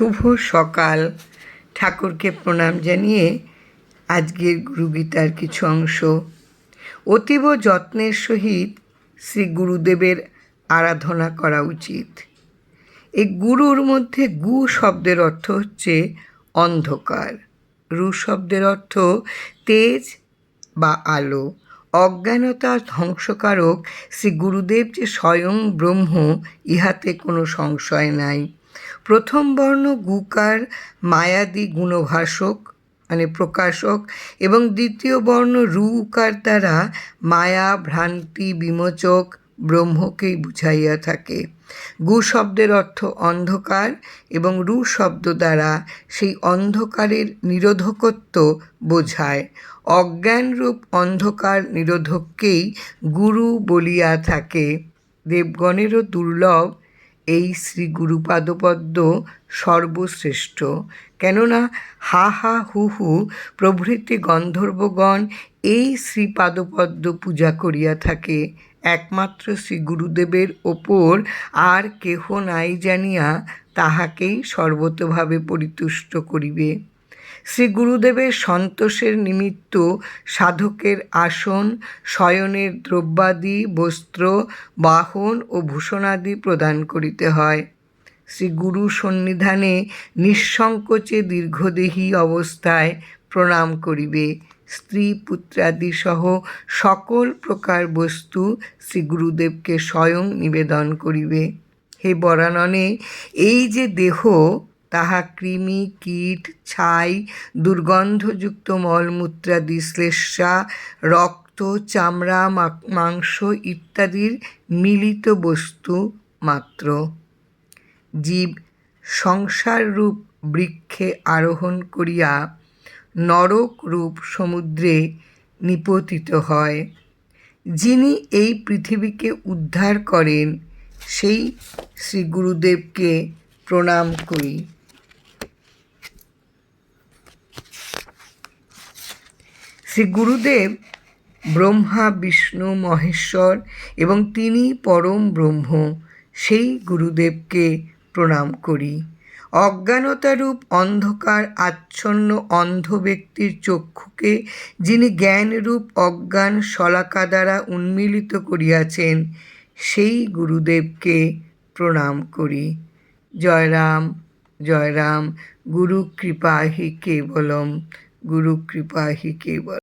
শুভ সকাল। ঠাকুরকে প্রণাম জানিয়ে আজকের গুরুগীতার কিছু অংশ। অতীব যত্নের সহিত শ্রী গুরুদেবের আরাধনা করা উচিত। এই গুরুর মধ্যে গু শব্দের অর্থ হচ্ছে অন্ধকার। রু শব্দের অর্থ তেজ বা আলো। অজ্ঞানতা ধ্বংসকারক শ্রী গুরুদেব যে স্বয়ং ব্রহ্ম, ইহাতে কোনো সংশয় নাই। প্রথম বর্ণ গুকার, মায়াদি গুণভাষক মানে প্রকাশক, এবং দ্বিতীয় বর্ণ রুকার দ্বারা মায়া, ভ্রান্তি, বিমোচক, ব্রহ্মকেই বুঝাইয়া থাকে। গু শব্দের অর্থ অন্ধকার, এবং রু শব্দ দ্বারা সেই অন্ধকারের নিরোধকত্ব বোঝায়। অজ্ঞানরূপ অন্ধকার নিরোধককেই গুরু বলিয়া থাকে। দেবগণেরও দুর্লভ এই শ্রী গুরুপাদপদ্ম সর্বশ্রেষ্ঠ। কেননা হা হা হু হু প্রভৃতি গন্ধর্বগণ এই শ্রীপাদপদ্ম পূজা করিয়া থাকে। একমাত্র শ্রী গুরুদেবের ওপর আর কেহ নাই জানিয়া তাহাকেই সর্বতভাবে পরিতুষ্ট করিবে। শ্রী গুরুদেবের সন্তোষের নিমিত্ত সাধকের আসন, শয়নের দ্রব্যাদি, বস্ত্র, বাহন ও ভূষণাদি প্রদান করিতে হয়। শ্রী গুরু সন্নিধানে নিঃসংকোচে দীর্ঘদেহী অবস্থায় প্রণাম করিবে। স্ত্রী, পুত্রাদি সহ সকল প্রকার বস্তু শ্রী গুরুদেবকে স্বয়ং নিবেদন করিবে। হে বরাননে, এই যে দেহ তাহা কৃমি, কীট, ছাই, দুর্গন্ধযুক্ত মলমূত্রাদি শ্লেষা রক্ত, চামড়া মাংস ইত্যাদির মিলিত বস্তু মাত্র। জীব সংসার রূপ বৃক্ষে আরোহণ করিয়া নরক রূপ সমুদ্রে নিপতিত হয়। যিনি এই পৃথিবীকে উদ্ধার করেন, সেই শ্রী গুরুদেবকে প্রণাম করি। শ্রী গুরুদেব ব্রহ্মা, বিষ্ণু, মহেশ্বর এবং তিনি পরম ব্রহ্ম, সেই গুরুদেবকে প্রণাম করি। অজ্ঞানতারূপ অন্ধকার আচ্ছন্ন অন্ধ ব্যক্তির চক্ষুকে যিনি জ্ঞানরূপ অজ্ঞান শলাকা দ্বারা উন্মিলিত করিয়াছেন, সেই গুরুদেবকে প্রণাম করি। জয় রাম জয় রাম, গুরু কৃপাহি কেবলম, গুরু কৃপাহি কেবল